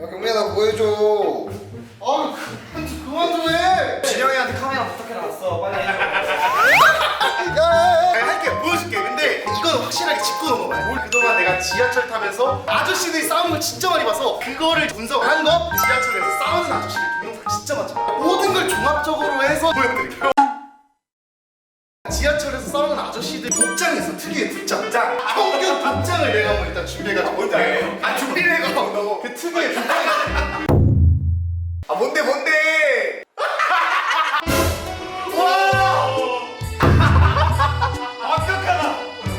야 경민아 나 보여줘. 아 그만 좀 그만 좀 해. 진영이한테 카메라 부탁해 놨어. 빨리 해줘. 내가 할게. 보여줄게. 근데 이건 확실하게 짚고 넘어가야 돼 그동안 내가 지하철 타면서 아저씨들이 싸우는 걸 진짜 많이 봐서 그거를 분석한 거 지하철에서 싸우는 아저씨들 동영상 진짜 많잖아. 모든 걸 종합적으로 해서 보여드릴게요. 지하철에서 싸우는 아저씨들 복장이 있어 특유의 복장. 자, 평균 복장을 내가 한번 일단 준비해가지고? 아 해가 그 특유의 복장이 아 뭔데 뭔데? 완벽하다.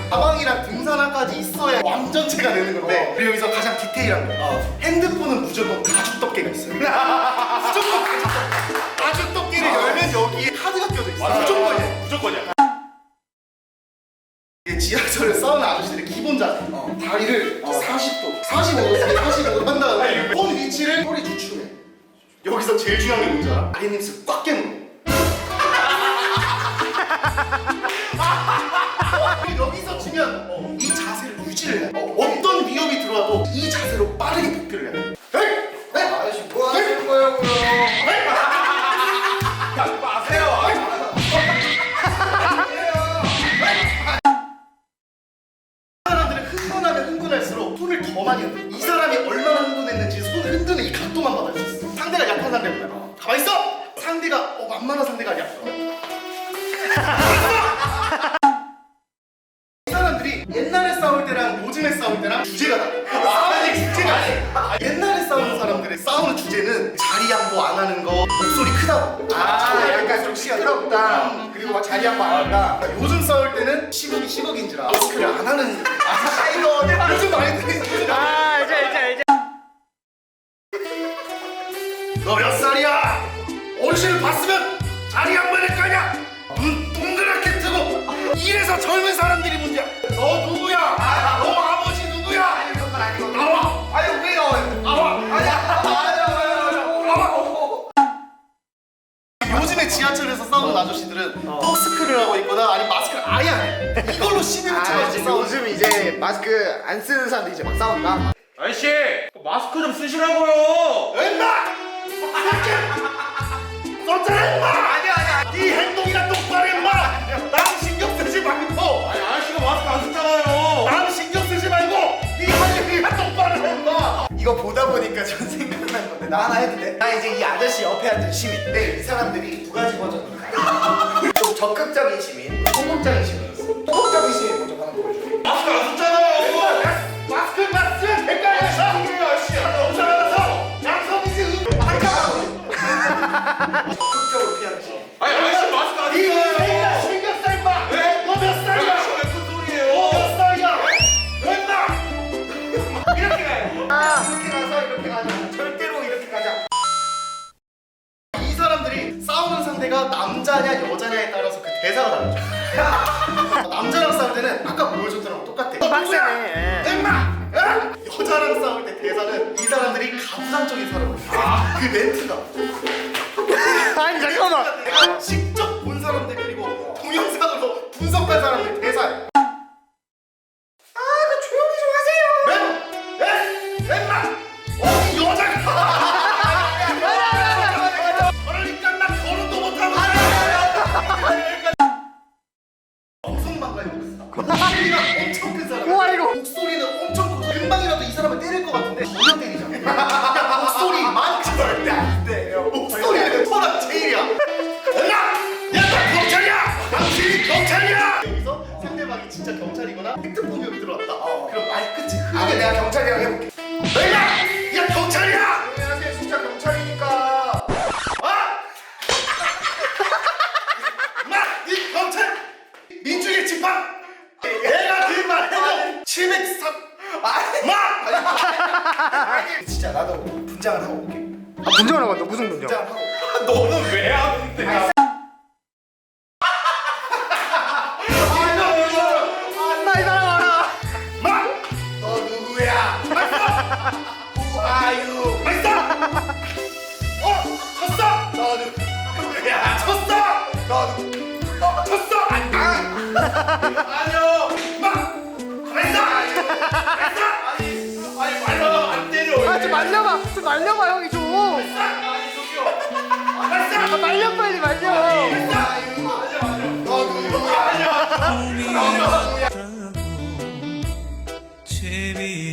가방이랑 등산화까지 있어야 완전체가 되는 건데 그리고 여기서 가장 디테일한 거. 핸드폰은 무조건 가죽 덮개가 있어요. 무조건 가죽 덮개. 가죽 덮개를 열면 여기에 카드가 껴져 있어 무조건이야. 무조건이야. 이게 지하철에 싸우는 아저씨들의 기본 자세. 다리를 위치를 허리 주춤해 여기서 제일 중요한 게 뭔지 알아? 아랫입술 꽉 깨물어 흔들어. 이 사람이 얼마나 흥분했는지 손을 흔드는 이 각도만 있어. 상대가 약한 상대보다. 가만 있어. 상대가 어, 만만한 상대가 아니야. 이 사람들이 옛날에 싸울 때랑 요즘에 싸울 때랑 주제가 달라. 싸우는 주제가 달라. 옛날에 싸우는 사람들의 싸우는 주제는 자리 양보 안 하는 거, 목소리 크다고. 아 약간 좀 시끄럽다 그리고 막 자리 한번 안 한다 요즘 싸울 때는 시국이 시국인지라 마스크를 안 하는 아 이거 내가 너 몇 살이야? 어르신을 봤으면 자리 한번할 거냐? 눈 동그랗게 뜨고 이래서 젊은 사람들이 문제야. 너 누구야? 너 아버지 누구야? 아니 그런 건 아니고. 나와. 아니 왜 나와요 나와 아니 아니 나와. 요즘에 지하철에서 싸우는 아저씨들은 마스크를 하고 있거나 아니면 마스크를 아예 안 해. 이걸로 시비 아 붙여가지고 지금 싸우는 요즘 이제 마스크 안 쓰는 사람들 이제 막 싸운다. 아저씨 마스크 좀 쓰시라고요. 임마! 썼잖아 임마! 아니야 아니야 네 행동이나 똑바로 임마! 남 신경 쓰지 말고 아니 아저씨가 마스크 안 쓰잖아요 남 신경 쓰지 말고 네 하늘이나 똑바로 해 임마! 이거 보다 보니까 전 생각난 건데 나 하나 해도 돼? 나 이제 이 아저씨 옆에 앉은 시민인데 이 사람들이 두 가지 버전으로 가요 좀 적극적인 시민, 소극적인 시민이 있어 소극적인 시민 상대가 남자냐 여자냐에 따라서 그 대사가 달라져. 남자랑 싸울 때는 아까 보여줬던 거랑 똑같아. 빡세네. 엠마! 여자랑 싸울 때 대사는 이 사람들이 가부장적인 사람을. 아, 그 멘트가. 아니 잠깐만 내가 직접 본 사람들 그리고 동영상으로 분석한 사람들 대사야. 아 그 조용히 좀 하세요 엠! 엠! 엠마! 어디 여자가! 목소리가 엄청 큰 사람 우와, 이거. 목소리는 엄청 크고 금방이라도 이 사람을 때릴 것 같은데 전혀 때리잖아 야 목소리만 절대 안돼 목소리는 터랑 제일이야 야! 야나 경찰이야! 당신이 경찰이야! 여기서 상대방이 진짜 경찰이거나 폭력이 들어왔다 그럼 말끝이 아 흐르게 내가 경찰이랑 해 내가 그말 해도 치맥 사... 아니 마! 아니 진짜 나도 분장을 하고 올게 아, 분장을 하고 왔다. 무슨 분장? 분장을 하고 너는 왜 하는데 나이 사람 알아. 마! 너 누구야? Who are you? 발사! 어! 쳤어! 너 누구야? 쳤어! 너 누구? 쳤어! 아니요! 마! 발사! 발사! 아